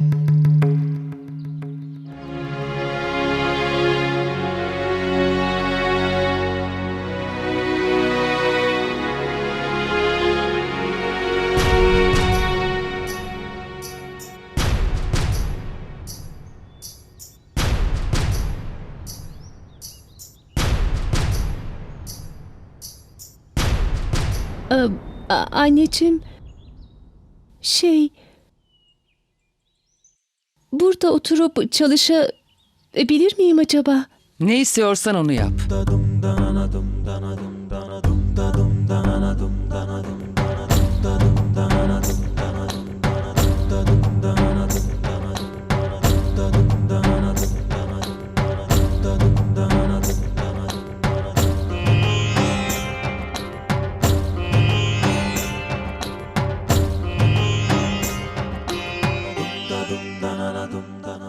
Ee, anneciğim, şey, burada oturup çalışabilir miyim acaba? Ne istiyorsan onu yap.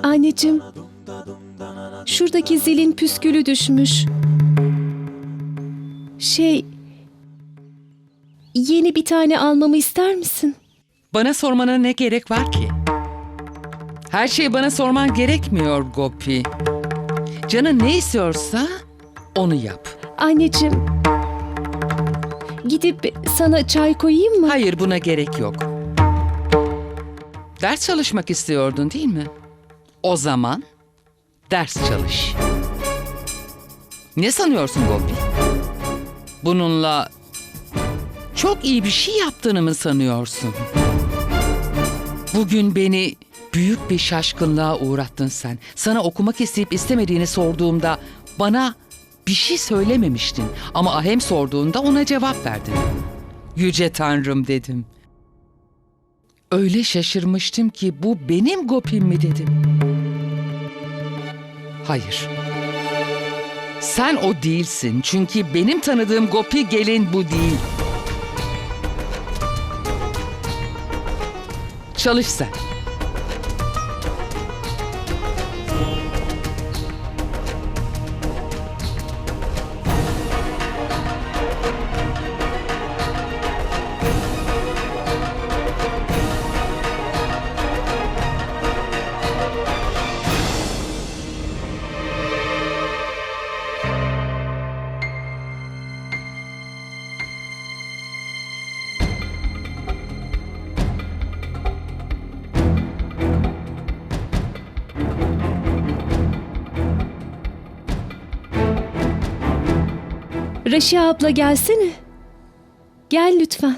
Anneciğim, şuradaki zilin püskülü düşmüş. Şey, yeni bir tane almamı ister misin? Bana sormana ne gerek var ki? Her şeyi bana sorman gerekmiyor Gopi. Canın ne istiyorsa onu yap. Anneciğim, gidip sana çay koyayım mı? Hayır buna gerek yok. Ders çalışmak istiyordun değil mi? O zaman ders çalış. Ne sanıyorsun Gopi? Bununla çok iyi bir şey yaptığını mı sanıyorsun? Bugün beni büyük bir şaşkınlığa uğrattın sen. Sana okumak isteyip istemediğini sorduğumda bana bir şey söylememiştin. Ama Ahem sorduğunda ona cevap verdin. Yüce Tanrım dedim. Öyle şaşırmıştım ki bu benim Gopim mi dedim. Hayır. Sen o değilsin çünkü benim tanıdığım Gopi gelin bu değil. Çalış sen. Raşia abla gelsene. Gel lütfen.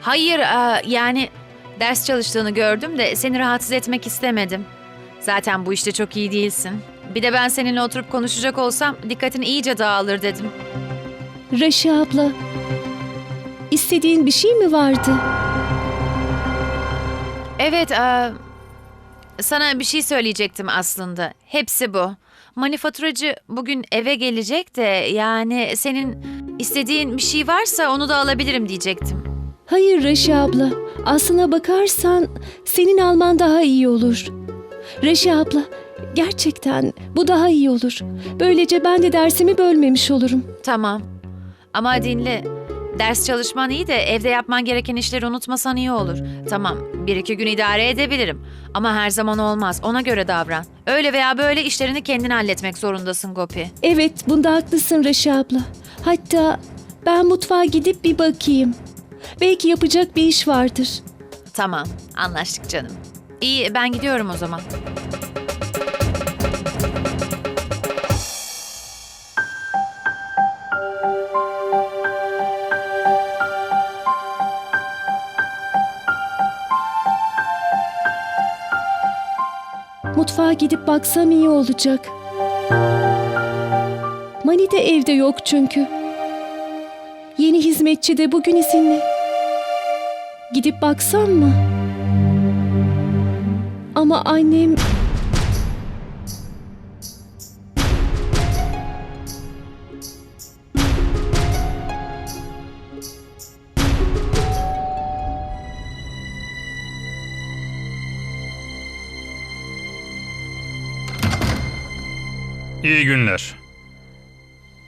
Hayır, aa, yani ders çalıştığını gördüm de seni rahatsız etmek istemedim. Zaten bu işte çok iyi değilsin. Bir de ben seninle oturup konuşacak olsam dikkatin iyice dağılır dedim. Raşia abla, istediğin bir şey mi vardı? Evet, aa, sana bir şey söyleyecektim aslında. Hepsi bu. Manifaturacı bugün eve gelecek de yani senin istediğin bir şey varsa onu da alabilirim diyecektim. Hayır Raşia abla, aslına bakarsan senin alman daha iyi olur. Raşia abla, gerçekten bu daha iyi olur. Böylece ben de dersimi bölmemiş olurum. Tamam. Ama dinle. Ders çalışman iyi de evde yapman gereken işleri unutmasan iyi olur. Tamam, bir iki gün idare edebilirim. Ama her zaman olmaz. Ona göre davran. Öyle veya böyle işlerini kendin halletmek zorundasın Gopi. Evet, bunda haklısın Raşia abla. Hatta ben mutfağa gidip bir bakayım. Belki yapacak bir iş vardır. Tamam, anlaştık canım. İyi, ben gidiyorum o zaman. Gidip baksam iyi olacak. Mani de evde yok çünkü. Yeni hizmetçi de bugün izinli. Gidip baksam mı? Ama annem... İyi günler.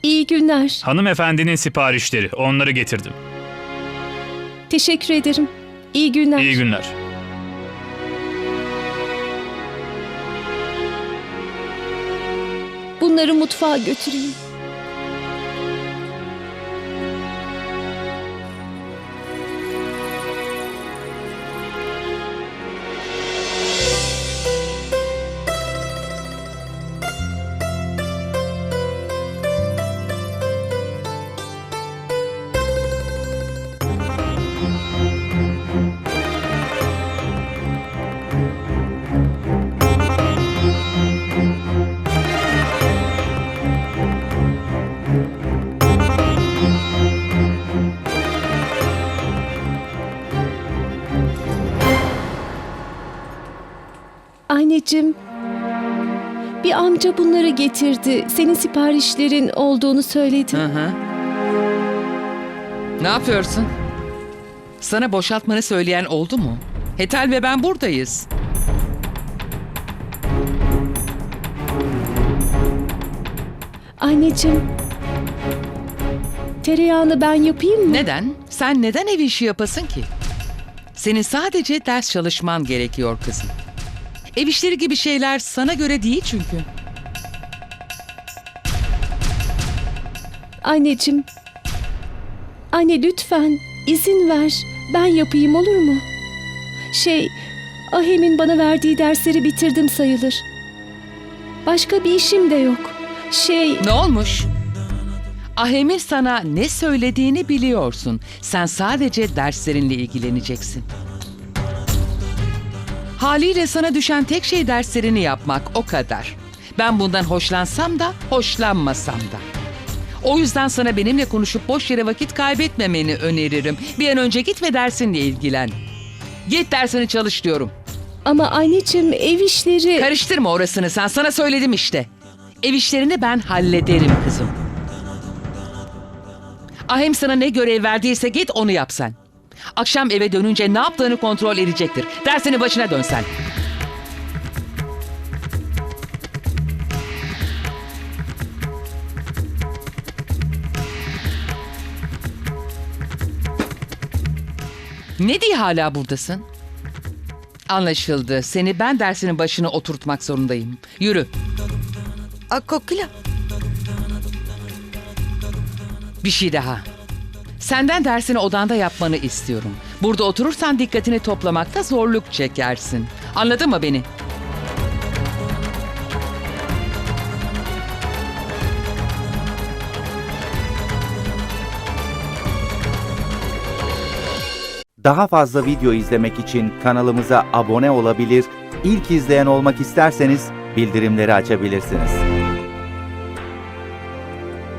İyi günler. Hanımefendinin siparişleri. Onları getirdim. Teşekkür ederim. İyi günler. İyi günler. Bunları mutfağa götüreyim. Anneciğim, bir amca bunları getirdi. Senin siparişlerin olduğunu söyledi. Hı hı. Ne yapıyorsun? Sana boşaltmanı söyleyen oldu mu? Hetal ve ben buradayız. Anneciğim, tereyağını ben yapayım mı? Neden? Sen neden ev işi yapasın ki? Senin sadece ders çalışman gerekiyor kızım. Ev işleri gibi şeyler sana göre değil çünkü. Anneciğim, anne lütfen izin ver. Ben yapayım olur mu? Şey, Ahem'in bana verdiği dersleri bitirdim sayılır. Başka bir işim de yok. Şey, Ne olmuş? Ahem'in sana ne söylediğini biliyorsun. Sen sadece derslerinle ilgileneceksin. Haliyle sana düşen tek şey derslerini yapmak o kadar. Ben bundan hoşlansam da hoşlanmasam da. O yüzden sana benimle konuşup boş yere vakit kaybetmemeni öneririm. Bir an önce git ve dersinle ilgilen. Git dersini çalış diyorum. ama anneciğim ev işleri... Karıştırma orasını sen. Sana söyledim işte. Ev işlerini ben hallederim kızım. Ahem sana ne görev verdiyse git onu yap sen. Akşam eve dönünce ne yaptığını kontrol edecektir. Dersini başına dön sen. Ne diye hala buradasın? Anlaşıldı. Seni ben dersinin başına oturtmak zorundayım. Yürü. A, Kokila. Bir şey daha. Senden dersini odanda yapmanı istiyorum. Burada oturursan dikkatini toplamakta zorluk çekersin. Anladın mı beni? Daha fazla video izlemek için kanalımıza abone olabilir, ilk izleyen olmak isterseniz bildirimleri açabilirsiniz.